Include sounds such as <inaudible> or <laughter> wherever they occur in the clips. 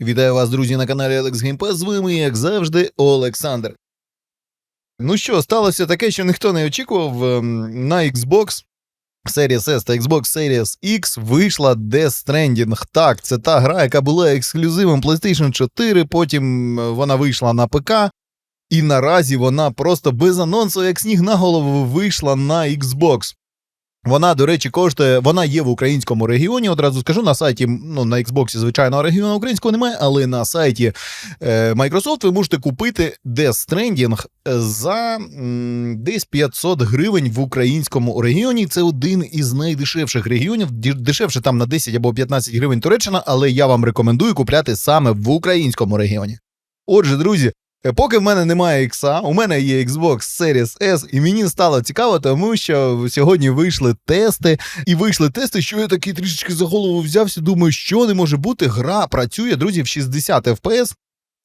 Вітаю вас, друзі, на каналі Alex Game Pass. З вами, як завжди, Олександр. Ну що, сталося таке, що ніхто не очікував. Ем, На Xbox Series S та Xbox Series X вийшла Death Stranding. Так, це та гра, яка була ексклюзивом PlayStation 4, потім е, вона вийшла на ПК. І наразі вона просто без анонсу, як сніг на голову, вийшла на Xbox. Вона, до речі, коштує. Вона є в українському регіоні. Одразу скажу на сайті, ну на Xbox, звичайно, регіону українського немає, але на сайті е, Microsoft ви можете купити Death Stranding за м, десь 500 гривень в українському регіоні. Це один із найдешевших регіонів. Дешевше там на 10 або 15 гривень Туреччина, але я вам рекомендую купляти саме в українському регіоні. Отже, друзі. Е, Поки в мене немає ікса, у мене є Xbox Series S, і мені стало цікаво, тому що сьогодні вийшли тести, і вийшли тести, що я такий трішечки за голову взявся. Думаю, що не може бути. Гра працює, друзі, в 60 FPS.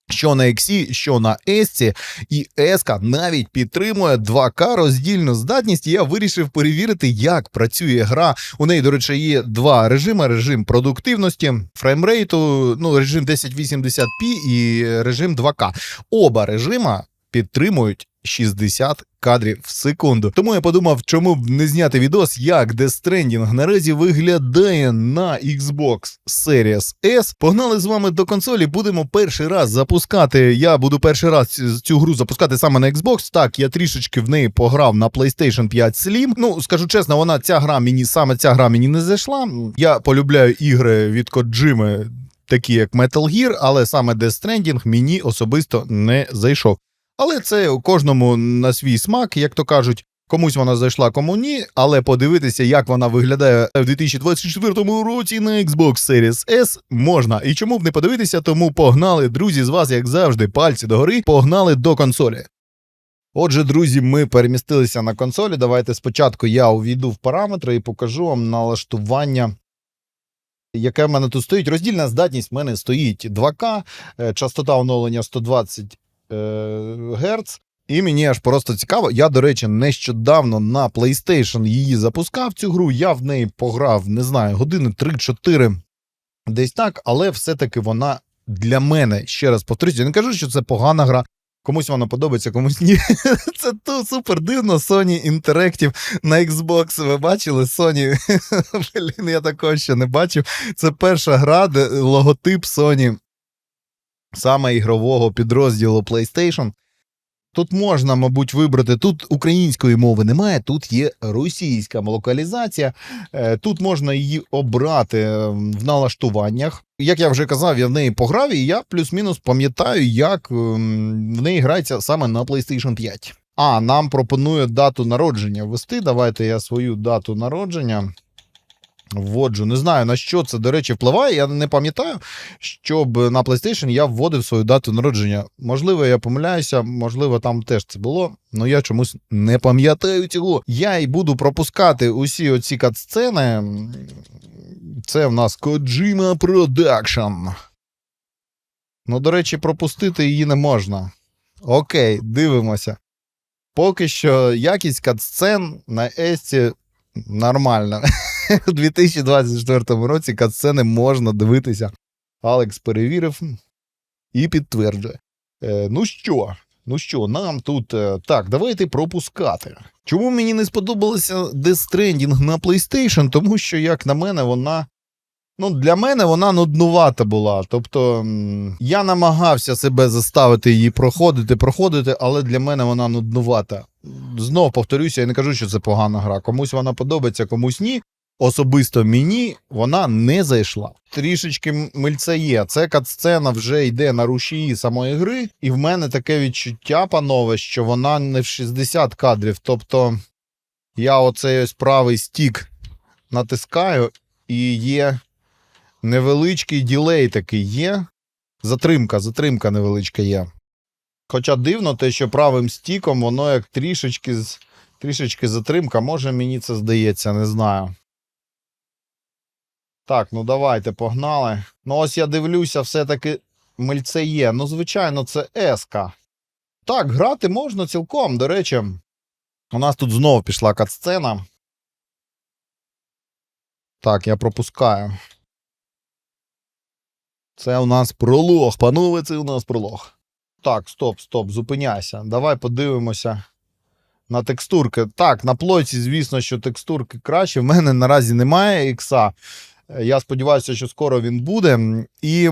Що на X, що на S, і S навіть підтримує 2К роздільну здатність. І я вирішив перевірити, як працює гра. У неї, до речі, є два режими: режим продуктивності, фреймрейту, ну режим 1080p і режим 2К. Оба режима підтримують 60 кадрів в секунду. Тому я подумав, чому б не зняти відос, як Death Stranding наразі виглядає на Xbox Series S. Погнали з вами до консолі. Будемо перший раз запускати. Я буду перший раз цю гру запускати саме на Xbox. Так, я трішечки в неї пограв на PlayStation 5 Slim. Ну скажу чесно, вона ця гра мені саме ця гра мені не зайшла. Я полюбляю ігри від Kojima, такі як Metal Gear, але саме Death Stranding мені особисто не зайшов. Але це у кожному на свій смак, як то кажуть. Комусь вона зайшла, кому ні, але подивитися, як вона виглядає в 2024 році на Xbox Series S можна. І чому б не подивитися, тому погнали, друзі, з вас, як завжди, пальці догори, погнали до консолі. Отже, друзі, ми перемістилися на консолі. Давайте спочатку я увійду в параметри і покажу вам налаштування. Яке в мене тут стоїть? Роздільна здатність в мене стоїть 2К, е, частота оновлення 120 е, Гц. І мені аж просто цікаво. Я, до речі, нещодавно на PlayStation її запускав цю гру. Я в неї пограв, не знаю, години 3-4 десь так, але все-таки вона для мене, ще раз повторюсь, я не кажу, що це погана гра. Комусь вона подобається, комусь ні. <laughs> Це то супер дивно. Sony Interactive на Xbox. Ви бачили Sony? <laughs> Блін, я такого ще не бачив. Це перша гра, де логотип Sony саме ігрового підрозділу PlayStation. Тут можна, мабуть, вибрати. Тут української мови немає, тут є російська локалізація. Е, Тут можна її обрати е, в налаштуваннях. Як я вже казав, я в неї пограв, і я плюс-мінус пам'ятаю, як ем, в неї грається саме на PlayStation 5. А, нам пропонує дату народження ввести. Давайте я свою дату народження вводжу. Не знаю на що це, до речі, впливає. Я не пам'ятаю, щоб на PlayStation я вводив свою дату народження. Можливо, я помиляюся, можливо, там теж це було, але я чомусь не пам'ятаю цього. Я і буду пропускати усі оці катсцени. Це в нас Kojima Production. Ну, до речі, пропустити її не можна. Окей, дивимося. Поки що якість катсцен на Есті нормальна. <laughs> <laughs> У 2024 році катсцени можна дивитися. Алекс перевірив і підтверджує. Е, ну що, ну що, нам тут. е, так, давайте пропускати. Чому мені не сподобалося Death Stranding на PlayStation? Тому що, як на мене, вона. Ну, для мене вона нуднувата була. Тобто я намагався себе заставити її проходити, проходити, але для мене вона нуднувата. Знов повторюся, я не кажу, що це погана гра. Комусь вона подобається, комусь ні. Особисто мені вона не зайшла. Трішечки мильце є. Це катсцена вже йде на рушії самої гри, і в мене таке відчуття, панове, що вона не в 60 кадрів. Тобто я оцей ось правий стік натискаю, і є невеличкий ділей такий є. Затримка, затримка невеличка є. Хоча дивно те, що правим стіком воно як трішечки, трішечки затримка. Може мені це здається, не знаю. Так, ну давайте, погнали. Ну, ось я дивлюся, все-таки мильце є. Ну, звичайно, це еска. Так, грати можна цілком. До речі, у нас тут знову пішла катсцена. Так, я пропускаю. Це у нас пролог. Панове, це у нас пролог. Так, стоп, стоп, зупиняйся. Давай подивимося на текстурки. Так, на плойці, звісно, що текстурки краще. В мене наразі немає ікса. Я сподіваюся, що скоро він буде. І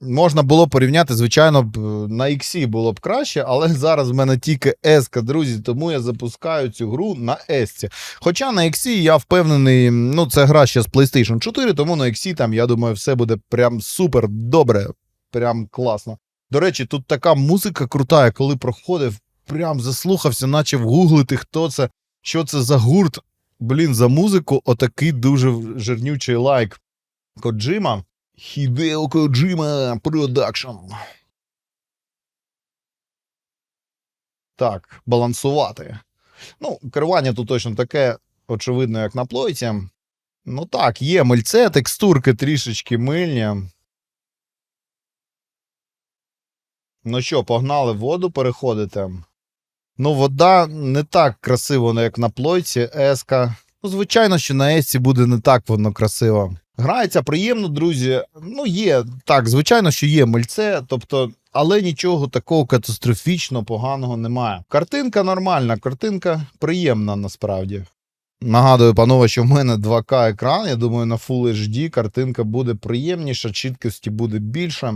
можна було порівняти, звичайно, на іксі було б краще, але <laughs> зараз в мене тільки S, друзі, тому я запускаю цю гру на S. Хоча на XC я впевнений, ну це гра ще з PlayStation 4, тому на XC там, я думаю, все буде прям супер добре, прям класно. До речі, тут така музика крута, коли проходив, прям заслухався, наче вгуглити, хто це, що це за гурт. Блін, за музику отакий дуже жирнючий лайк. Коджима. Хідео Коджима Продакшн. Так, балансувати. Ну, керування тут точно таке, очевидно, як на плойці. Ну так, є мильце, текстурки трішечки мильні. Ну що, погнали воду переходити. Ну, вода не так красиво, як на плойці, еска. Ну, звичайно, що на есці буде не так воно красиво. Грається приємно, друзі. Ну, є, так, звичайно, що є мильце, тобто, але нічого такого катастрофічно поганого немає. Картинка нормальна, картинка приємна насправді. Нагадую, панове, що в мене 2К екран. Я думаю, на Full HD картинка буде приємніша, чіткості буде більше.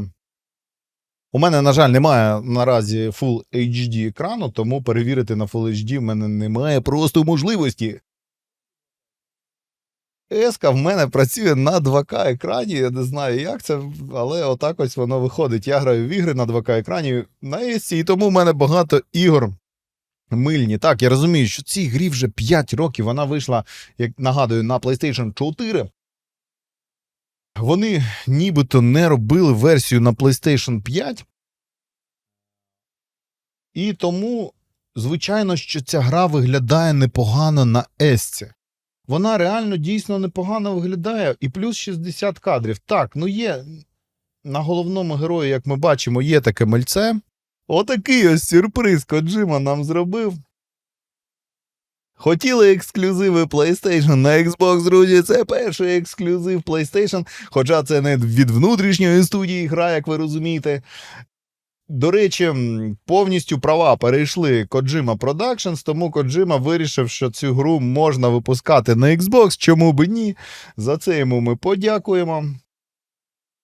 У мене, на жаль, немає наразі Full HD екрану, тому перевірити на Full HD в мене немає просто можливості. Еска в мене працює на 2К екрані. Я не знаю, як це, але отак ось воно виходить. Я граю в ігри на 2К екрані на Есці, і тому в мене багато ігор мильні. Так, я розумію, що цій грі вже 5 років. Вона вийшла, як нагадую, на PlayStation 4. Вони нібито не робили версію на PlayStation 5. І тому, звичайно, що ця гра виглядає непогано на Есці. Вона реально дійсно непогано виглядає, і плюс 60 кадрів. Так, ну є на головному герої, як ми бачимо, є таке мальце. Отакий ось сюрприз Коджима нам зробив. Хотіли ексклюзиви PlayStation на Xbox, друзі. Це перший ексклюзив PlayStation, хоча це не від внутрішньої студії гра, як ви розумієте. До речі, повністю права перейшли Kojima Productions, тому Kojima вирішив, що цю гру можна випускати на Xbox, чому б ні. За це йому ми подякуємо.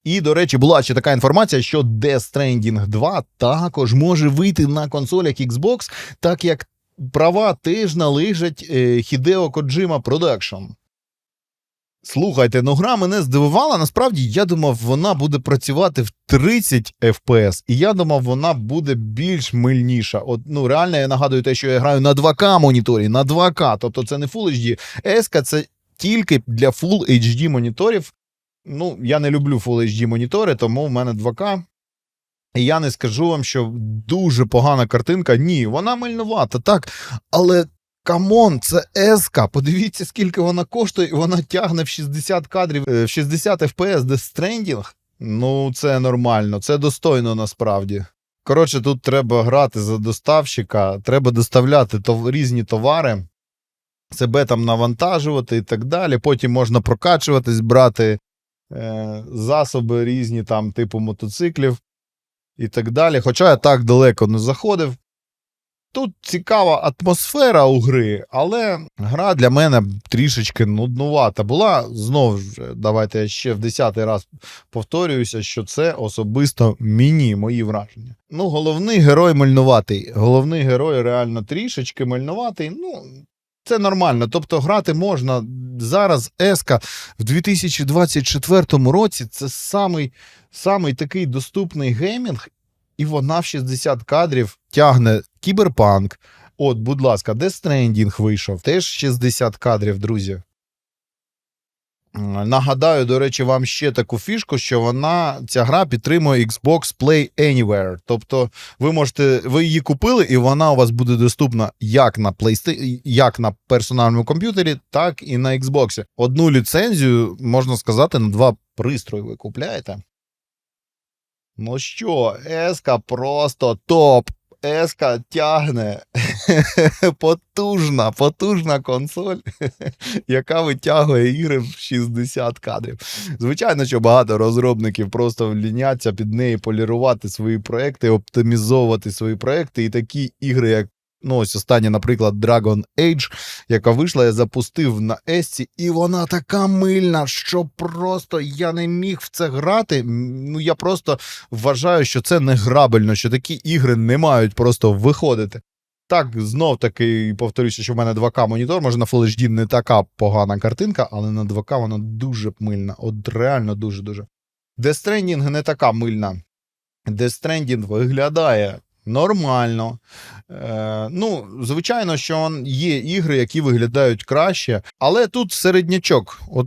І, до речі, була ще така інформація, що Death Stranding 2 також може вийти на консолях Xbox, так як права теж належать е, Hideo Kojima Production. Слухайте, ну гра мене здивувала. Насправді я думав, вона буде працювати в 30 FPS, і я думав, вона буде більш мильніша. От, ну реально, я нагадую те, що я граю на 2К моніторі, на 2К, тобто це не Full HD. S це тільки для Full HD моніторів. Ну, я не люблю Full HD монітори, тому в мене 2К. І я не скажу вам, що дуже погана картинка. Ні, вона мильнувата, так. Але камон, це еска. Подивіться, скільки вона коштує, і вона тягне в 60 кадрів, е, в 60 FPS Death Stranding. Ну, це нормально, це достойно насправді. Коротше, тут треба грати за доставщика, треба доставляти тов- різні товари, себе там навантажувати і так далі. Потім можна прокачуватись, брати е, засоби різні, там, типу мотоциклів і так далі. Хоча я так далеко не заходив. Тут цікава атмосфера у гри, але гра для мене трішечки нуднувата була. Знову ж, давайте я ще в десятий раз повторююся, що це особисто мені, мої враження. Ну, головний герой мальнуватий. Головний герой реально трішечки мальнуватий. Ну, це нормально. Тобто грати можна зараз. Еска в 2024 році це самий, самий такий доступний геймінг, і вона в 60 кадрів тягне кіберпанк. От, будь ласка, Death Stranding вийшов, теж 60 кадрів, друзі. Нагадаю, до речі, вам ще таку фішку, що вона ця гра підтримує Xbox Play Anywhere. Тобто, ви можете, ви її купили, і вона у вас буде доступна як на PlayStation, як на персональному комп'ютері, так і на Xbox. Одну ліцензію, можна сказати, на два пристрої ви купляєте. Ну що, еска просто топ. Еска тягне <laughs> потужна, потужна консоль, <laughs> яка витягує ігри в 60 кадрів. Звичайно, що багато розробників просто ліняться під неї полірувати свої проекти, оптимізовувати свої проекти, і такі ігри, як ну, ось останнє, наприклад, Dragon Age, яка вийшла, я запустив на Есці, і вона така мильна, що просто я не міг в це грати. Ну я просто вважаю, що це не грабельно, що такі ігри не мають просто виходити. Так, знов таки повторюся, що в мене 2К монітор, може на Full HD не така погана картинка, але на 2К вона дуже мильна. От реально дуже-дуже. Death Stranding не така мильна. Stranding виглядає нормально. Е, ну, звичайно, що є ігри, які виглядають краще, але тут середнячок. От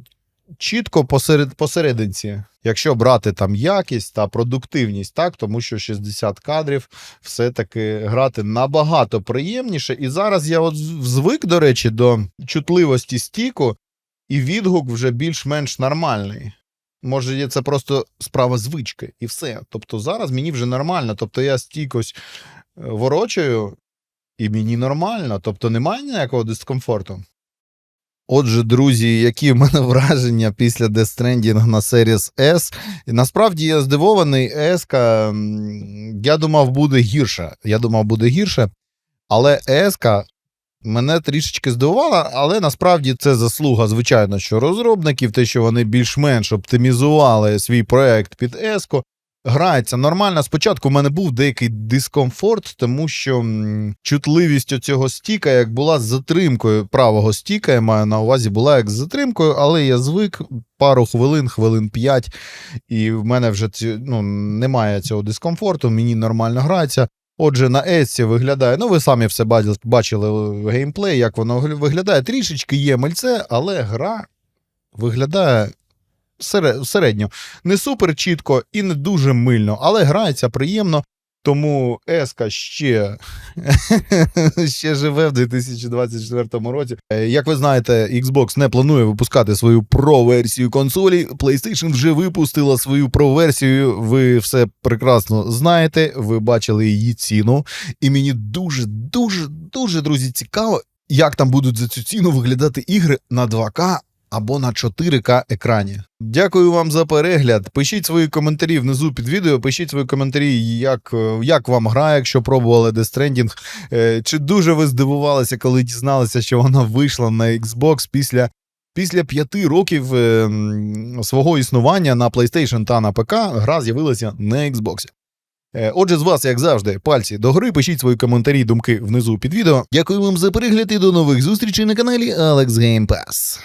чітко посеред, посерединці. Якщо брати там якість та продуктивність, так, тому що 60 кадрів все-таки грати набагато приємніше. І зараз я от звик, до речі, до чутливості стіку, і відгук вже більш-менш нормальний. Може, це просто справа звички, і все. Тобто зараз мені вже нормально. Тобто я стік ось е, ворочаю, і мені нормально. Тобто немає ніякого дискомфорту. Отже, друзі, які в мене враження після Stranding на Series S. Насправді я здивований, S, я думав, буде гірше. Я думав, буде гірше. Але S мене трішечки здивувала, але насправді це заслуга, звичайно, що розробників, те, що вони більш-менш оптимізували свій проект під S. Грається нормально. Спочатку в мене був деякий дискомфорт, тому що чутливість цього стіка, як була з затримкою правого стіка, я маю на увазі, була як з затримкою, але я звик пару хвилин, хвилин 5, і в мене вже ну, немає цього дискомфорту, мені нормально грається. Отже, на Еці виглядає, ну ви самі все бачили, геймплей, як воно виглядає. Трішечки є мальце, але гра виглядає середньо. Не супер чітко і не дуже мильно, але грається приємно. Тому Еска ще, <laughs> ще живе в 2024 році. Е, Як ви знаєте, Xbox не планує випускати свою про-версію консолі. PlayStation вже випустила свою про-версію. Ви все прекрасно знаєте. Ви бачили її ціну. І мені дуже, дуже, дуже, друзі, цікаво, як там будуть за цю ціну виглядати ігри на 2К або на 4К екрані. Дякую вам за перегляд. Пишіть свої коментарі внизу під відео. Пишіть свої коментарі, як, е, як вам гра, якщо пробували Death Stranding. Е, Чи дуже ви здивувалися, коли дізналися, що вона вийшла на Xbox після. Після п'яти років е, свого існування на PlayStation та на ПК гра з'явилася на Xbox. Е, Отже, з вас, як завжди, пальці до гри. Пишіть свої коментарі, думки внизу під відео. Дякую вам за перегляд і до нових зустрічей на каналі Alex Game Pass.